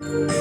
you.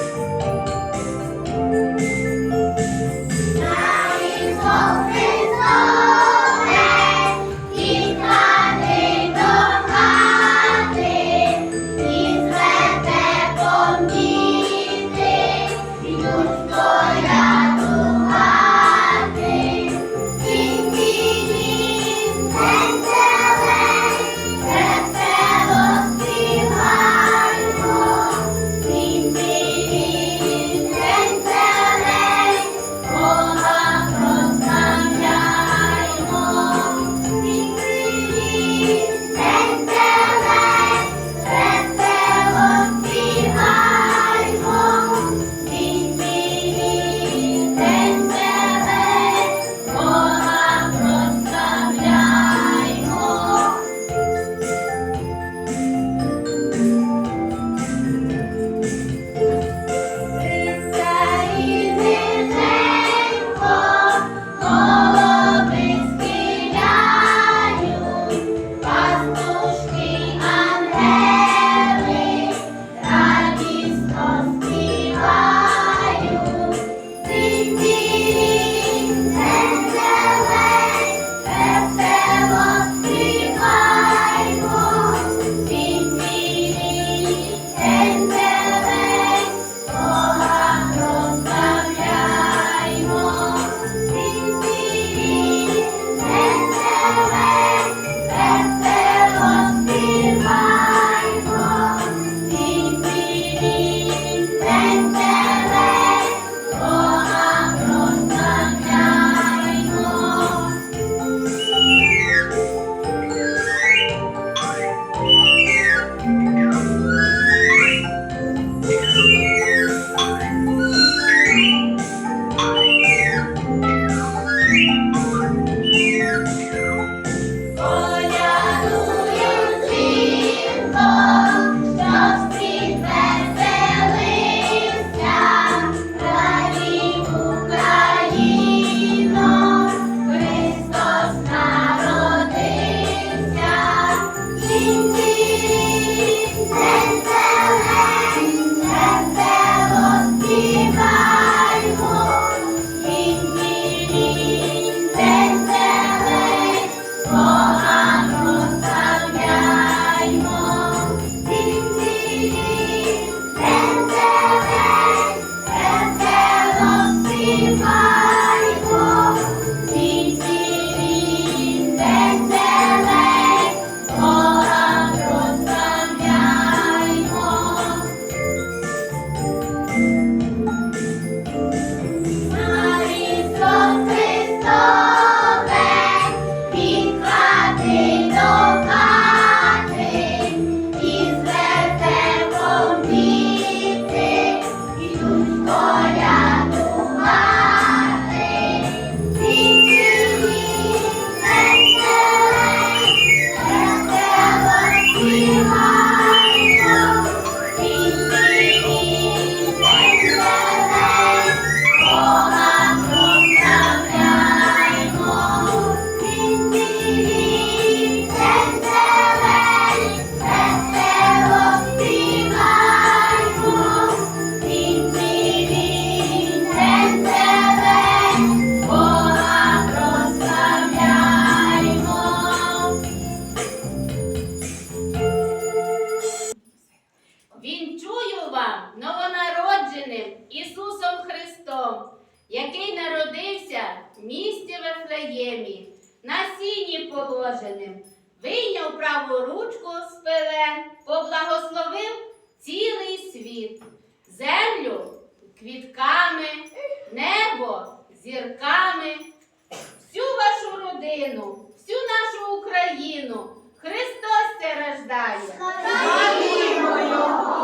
Bye. сіні положеним, вийняв праву ручку з пелен, поблагословив цілий світ, землю квітками, небо зірками, всю вашу родину, всю нашу Україну Христос те рождає. Його!